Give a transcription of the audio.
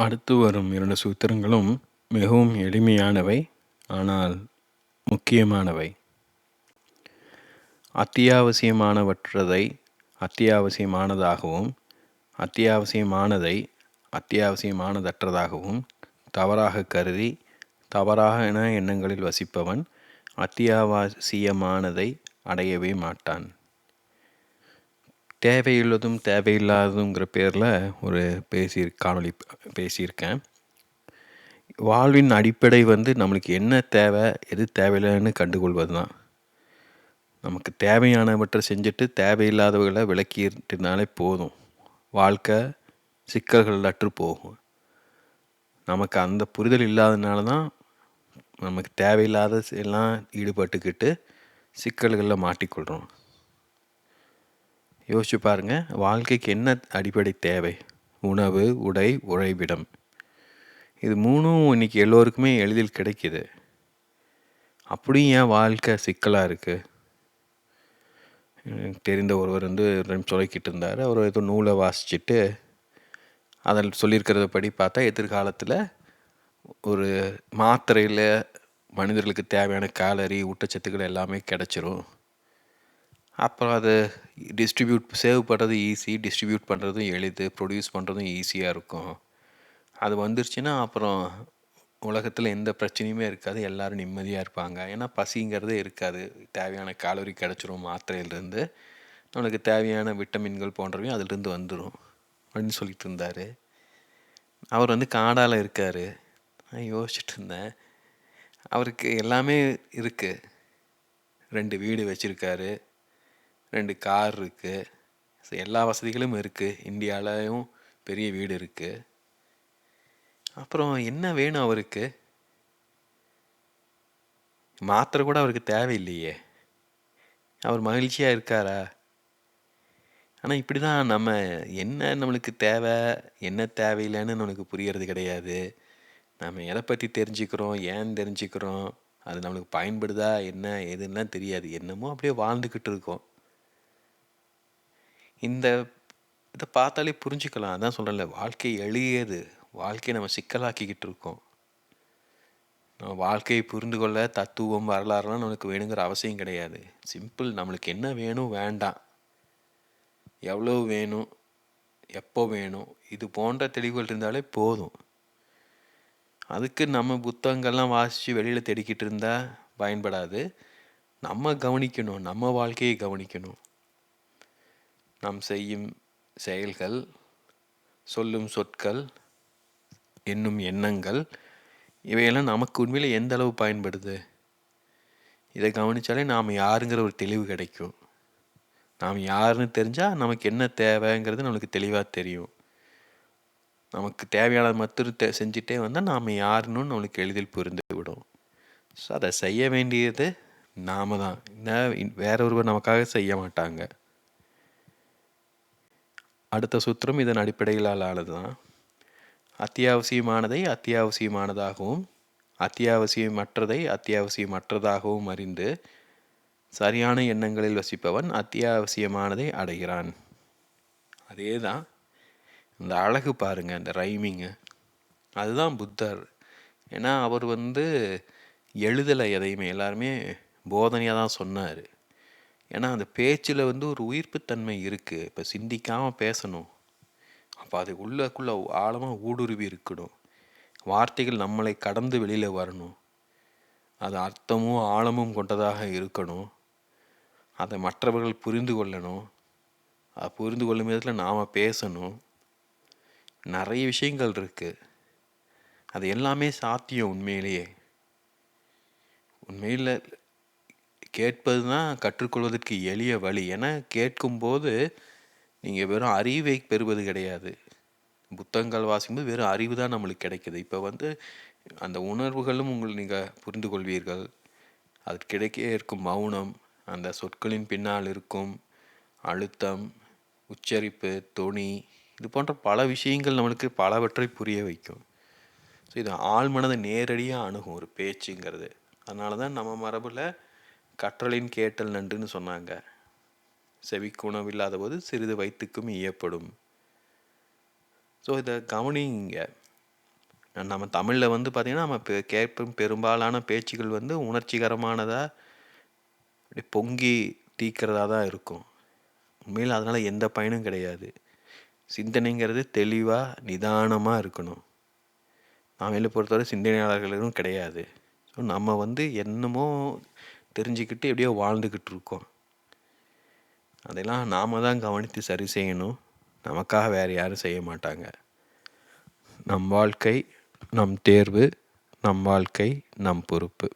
அடுத்து வரும் இரண்டு சூத்திரங்களும் மிகவும் எளிமையானவை ஆனால் முக்கியமானவை. அத்தியாவசியமானவற்றதை அத்தியாவசியமானதாகவும் அத்தியாவசியமானதை அத்தியாவசியமானதற்றதாகவும் தவறாக கருதி தவறான எண்ணங்களில் வசிப்பவன் அத்தியாவசியமானதை அடையவே மாட்டான். தேவையுள்ளதும் தேவையில்லாததுங்கிற பேரில் ஒரு பேசி காணொளி பேசியிருக்கேன். வாழ்வின் அடிப்படை வந்து நம்மளுக்கு என்ன தேவை எது தேவையில்லைன்னு கண்டுகொள்வது தான் நமக்கு தேவையானவற்றை செஞ்சுட்டு தேவையில்லாதவர்களை விளக்கிட்டுனாலே போதும். வாழ்க்கை சிக்கல்கள் அற்று போகும். நமக்கு அந்த புரிதல் இல்லாதனால தான் நமக்கு தேவையில்லாத எல்லாம் ஈடுபட்டுக்கிட்டு சிக்கல்களில் மாட்டிக்கொள்கிறோம் யோசிச்சு பாருங்கள் வாழ்க்கைக்கு என்ன அடிப்படை தேவை? உணவு உடை உழைவிடம் இது மூணும் இன்னைக்கு எல்லோருக்குமே எளிதில் கிடைக்கிது. அப்படியும் ஏன் வாழ்க்கை சிக்கலாக இருக்குது தெரிந்த ஒருவர் வந்து சொல்லிக்கிட்டு இருந்தார். அவர் ஏதோ நூலை வாசிச்சுட்டு அதில் சொல்லியிருக்கிறத படி பார்த்தா எதிர்காலத்தில் ஒரு மாத்திரையில் மனிதர்களுக்கு தேவையான கேலரி ஊட்டச்சத்துக்கள் எல்லாமே கிடச்சிரும். அப்புறம் அதை டிஸ்ட்ரிபியூட் சேவ் பண்ணுறது ஈஸி டிஸ்ட்ரிபியூட் பண்ணுறதும் எளிது ப்ரொடியூஸ் பண்ணுறதும் ஈஸியாக இருக்கும். அது வந்துருச்சுன்னா அப்புறம் உலகத்தில் எந்த பிரச்சனையுமே இருக்காது. எல்லோரும் நிம்மதியாக இருப்பாங்க. ஏன்னா பசிங்கிறதே இருக்காது. தேவையான காலோரி கிடச்சிரும் மாத்திரையிலேருந்து. நம்மளுக்கு தேவையான விட்டமின்கள் போன்றவையும் அதிலிருந்து வந்துடும் அப்படின்னு சொல்லிட்டு இருந்தார். அவர் வந்து காடால் இருக்கார். நான் யோசிச்சுட்டு இருந்தேன். அவருக்கு எல்லாமே இருக்குது ரெண்டு வீடு வச்சுருக்காரு. ரெண்டு கார் இருக்குது ஸோ எல்லா வசதிகளும் இருக்குது இந்தியாவிலையும் பெரிய வீடு இருக்குது அப்புறம் என்ன வேணும் அவருக்கு? மாத்திரை கூட அவருக்கு தேவையில்லையே. அவர் மகிழ்ச்சியாக இருக்காரா? ஆனால் இப்படி தான் நம்ம என்ன நம்மளுக்கு தேவை என்ன தேவையில்லைன்னு நம்மளுக்கு புரியறது கிடையாது. நம்ம எதை பற்றி தெரிஞ்சுக்கிறோம் ஏன் தெரிஞ்சுக்கிறோம் அது நம்மளுக்கு பயன்படுதா என்ன எதுன்னா தெரியாது. என்னமோ அப்படியே வாழ்ந்துக்கிட்டு இருக்கோம். இந்த இதை பார்த்தாலே புரிஞ்சுக்கலாம். அதான் சொல்கிறேன்ல வாழ்க்கை எளியது. வாழ்க்கையை நம்ம சிக்கலாக்கிக்கிட்டு இருக்கோம். நம்ம வாழ்க்கையை புரிந்து கொள்ள தத்துவம் வரலாறுலாம் நம்மளுக்கு வேணுங்கிற அவசியம் கிடையாது. சிம்பிள் நம்மளுக்கு என்ன வேணும்? வேண்டாம். எவ்வளோ வேணும்? எப்போ வேணும்? இது போன்ற தெளிவுகள் இருந்தாலே போதும். அதுக்கு நம்ம புத்தகங்கள்லாம் வாசித்து வெளியில் தேடிக்கிட்டு இருந்தால் பயன்படாது. நம்ம கவனிக்கணும். நம்ம வாழ்க்கையை கவனிக்கணும். நாம் செய்யும் செயல்கள் சொல்லும் சொற்கள் என்னும் எண்ணங்கள் இவையெல்லாம் நமக்கு உண்மையில் எந்த அளவு பயன்படுது? இதை கவனித்தாலே நாம் யாருங்கிற ஒரு தெளிவு கிடைக்கும். நாம் யாருன்னு தெரிஞ்சால் நமக்கு என்ன தேவைங்கிறது நம்மளுக்கு தெளிவாக தெரியும். நமக்கு தேவையானது மட்டும் செஞ்சுட்டே வந்தால் நாம் யாருன்னு நம்மளுக்கு எளிதில் புரிந்து விடும். ஸோ அதை செய்ய வேண்டியது நாம தான். வேற ஒருவர் நமக்காக செய்ய மாட்டாங்க. அடுத்த சூத்திரம் இதன் அடிப்படையிலால் தான் அத்தியாவசியமானதை அத்தியாவசியமானதாகவும் அத்தியாவசியமற்றதை அத்தியாவசியமற்றதாகவும் அறிந்து சரியான எண்ணங்களில் வசிப்பவன் அத்தியாவசியமானதை அடைகிறான். அதே தான் இந்த அழகு பாருங்கள் இந்த ரைமிங்கு. அதுதான் புத்தர். ஏன்னா அவர் வந்து எழுதலை எதையுமே எல்லாருமே போதனையாக தான் சொன்னார். ஏன்னா அந்த பேச்சில் வந்து ஒரு உயிர்ப்புத்தன்மை இருக்குது இப்போ சிந்திக்காமல் பேசணும். அப்போ அது உள்ளக்குள்ளே ஆழமாக ஊடுருவி இருக்கணும். வார்த்தைகள் நம்மளை கடந்து வெளியில் வரணும். அது அர்த்தமும் ஆழமும் கொண்டதாக இருக்கணும். அதை மற்றவர்கள் புரிந்து கொள்ளணும். அதை புரிந்து கொள்ளும் விதத்தில் நாம் பேசணும். நிறைய விஷயங்கள் இருக்குது அது எல்லாமே சாத்தியம் உண்மையிலேயே. உண்மையில் கேட்பது தான் கற்றுக்கொள்வதற்கு எளிய வழி. ஏன்னா கேட்கும்போது நீங்கள் வெறும் அறிவை பெறுவது கிடையாது. புத்தகங்கள் வாசிக்கும்போது வெறும் அறிவு தான் நம்மளுக்கு கிடைக்கிது. இப்போ வந்து அந்த உணர்வுகளும் உங்கள் நீங்கள் புரிந்து கொள்வீர்கள் அது கிடைக்க இருக்கும் மௌனம் அந்த சொற்களின் பின்னால் இருக்கும் அழுத்தம் உச்சரிப்பு தொனி இது போன்ற பல விஷயங்கள் நம்மளுக்கு பலவற்றை புரிய வைக்கும். ஸோ இது ஆழ்மனதை நேரடியாக அணுகும் ஒரு பேச்சுங்கிறது. அதனால தான் நம்ம மரபில் கற்றலின் கேட்டல் நன்றுன்னு சொன்னாங்க. செவிக்கு உணவில்லாத போது சிறிது வயிற்றுக்கும் ஈயப்படும். ஸோ இதை கவனிங்க. நம்ம தமிழில் வந்து பார்த்திங்கன்னா நம்ம பெ கேட்பும் பெரும்பாலான பேச்சுகள் வந்து உணர்ச்சிகரமானதாக அப்படி பொங்கி தீக்கிறதா தான் இருக்கும். உண்மையில் அதனால் எந்த பயனும் கிடையாது. சிந்தனைங்கிறது தெளிவாக நிதானமாக இருக்கணும். நாமையில பொறுத்தவரை சிந்தனையாளர்களும் கிடையாது. ஸோ நம்ம வந்து என்னமோ தெரிஞ்சுக்கிட்டு எப்படியோ வாழ்ந்துக்கிட்டு இருக்கோம் அதெல்லாம் நாம் தான் கவனித்து சரி செய்யணும். நமக்காக வேறு யாரும் செய்ய மாட்டாங்க. நம் வாழ்க்கை நம் தேர்வு நம் வாழ்க்கை நம் பொறுப்பு.